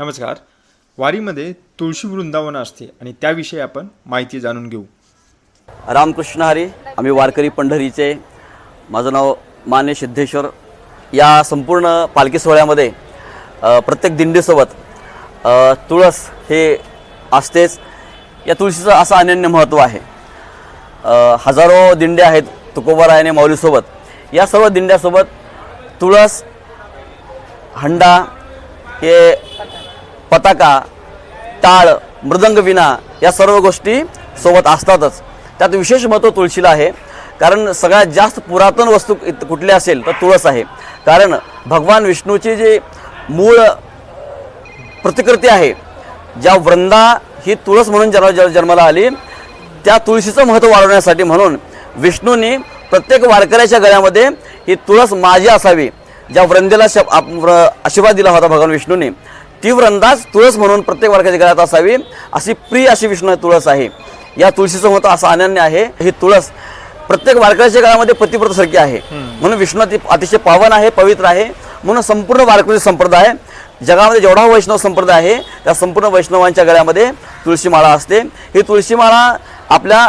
नमस्कार. वारीमध्ये तुळशी वृंदावन असते आणि त्याविषयी आपण माहिती जाणून घेऊ. रामकृष्ण हरी आम्ही वारकरी पंढरीचे. माझं नाव मान्य सिद्धेश्वर. या संपूर्ण पालखी सोहळ्यामध्ये प्रत्येक दिंडीसोबत तुळस हे असतेच. या तुळशीचं असं अनन्य महत्त्व आहे. हजारो दिंड्या आहेत तुकोबारायाने आणि माऊलीसोबत. या सर्व दिंड्यासोबत तुळस हंडा हे पताका टाळ मृदंग विना या सर्व गोष्टी सोबत असतातच. त्यात विशेष महत्त्व तुळशीला आहे. कारण सगळ्यात जास्त पुरातन वस्तू कुठली असेल तर तुळस आहे. कारण भगवान विष्णूची जी मूळ प्रतिकृती आहे ज्या वृंदा ही तुळस म्हणून जन्म जन्माला आली त्या तुळशीचं महत्त्व वाढवण्यासाठी म्हणून विष्णूंनी प्रत्येक वारकऱ्याच्या गळ्यामध्ये ही तुळस माझी असावी ज्या वृंदेला शब आप- आशीर्वाद दिला होता भगवान विष्णूने. तीव्र अंदाज तुळस म्हणून प्रत्येक वर्गाच्या घरात असावी अशी प्रिय अशी विष्णू तुळस आहे. या तुळशीचं महत्त्व असं अनन्य आहे ही तुळस प्रत्येक वारकऱ्याच्या काळामध्ये प्रतिप्रतसारखी आहे. म्हणून विष्णू ती अतिशय पावन आहे पवित्र आहे म्हणून संपूर्ण वारकरी संप्रदाय जगामध्ये जेवढा वैष्णव संप्रदाय आहे त्या संपूर्ण वैष्णवांच्या गळ्यामध्ये तुळशी माळा असते. ही तुळशी माळा आपल्या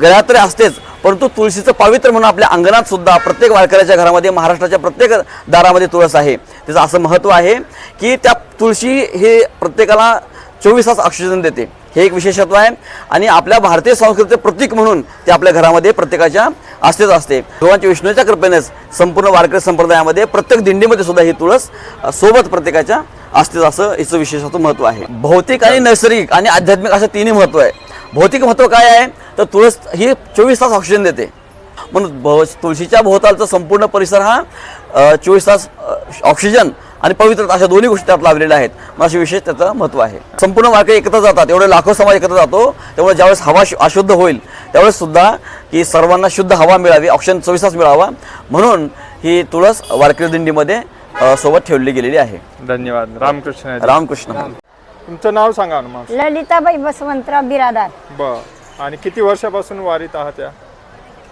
गळ्यात तरी असतेच परंतु तुळशीचं पावित्र्य म्हणून आपल्या अंगणात सुद्धा प्रत्येक वारकऱ्याच्या घरामध्ये महाराष्ट्राच्या प्रत्येक दारामध्ये तुळस आहे. त्याचं असं महत्त्व आहे की त्या तुळशी हे प्रत्येकाला चोवीस तास ऑक्सिजन देते. हे एक विशेषत्व आहे. आणि आपल्या भारतीय संस्कृतीचे प्रतीक म्हणून ते आपल्या घरामध्ये प्रत्येकाच्या असतेच असते. भगवानच्या विष्णूच्या कृपेनेच संपूर्ण वारकरी संप्रदायामध्ये प्रत्येक दिंडीमध्ये सुद्धा ही तुळस सोबत प्रत्येकाच्या असतेच असं हिचं विशेषत्व महत्त्व आहे. भौतिक आणि नैसर्गिक आणि आध्यात्मिक असं तिन्ही महत्त्व आहे. भौतिक महत्त्व काय आहे? तर तुळस ही चोवीस तास ऑक्सिजन देते. म्हणून भव तुळशीच्या भोवतालचा संपूर्ण परिसर हा चोवीस तास ऑक्सिजन आणि पवित्र अशा दोन्ही गोष्टी त्यात लावलेल्या आहेत. मग अशी विशेष त्याचं महत्त्व आहे. संपूर्ण वारकरी एकत्र जातात. एवढे लाखो समाज एकत्र जातो. त्यामुळे ज्यावेळेस हवा अशुद्ध होईल त्यावेळेस सुद्धा की सर्वांना शुद्ध हवा मिळावी ऑक्सिजन चोवीस तास मिळावा. म्हणून ही तुळस वारकरी दिंडीमध्ये सोबत ठेवली गेलेली आहे. धन्यवाद. रामकृष्ण. रामकृष्ण. तुमचं नाव सांगा ना मावशी. ललिताबाई बसवंतराव बिरादार. बर. आणि किती वर्षापासून वारीत आहात या?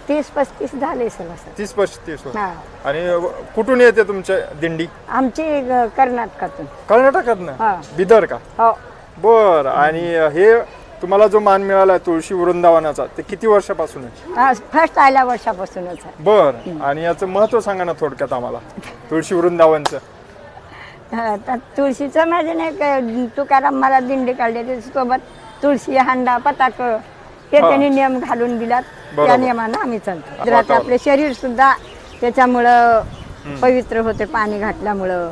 तीस पस्तीस झाले सर असं. तीस पस्तीस वर्ष. हा. आणि व- कुठून येते तुमच्या दिंडी? आमची ग- कर्नाटकातून. कर्नाटकातनं? हा. बिदर का? हो. बर. आणि हे तुम्हाला जो मान मिळाला तुळशी वृंदावनाचा ते किती वर्षापासून आहे? फर्स्ट आल्या वर्षापासूनच आहे. बर. आणि याचं महत्त्व सांगा ना थोडक्यात आम्हाला. तुळशी वृंदावनचं. तर तुळशीचं माझे नाही का तुकाराम मला दिंडी काढले सोबत तुळशी हांडा पताक हे हा. त्यांनी नियम घालून दिलात. त्या नियमानं आम्ही चालतो आता- आपले शरीर सुद्धा त्याच्यामुळं पवित्र होते पाणी घातल्यामुळं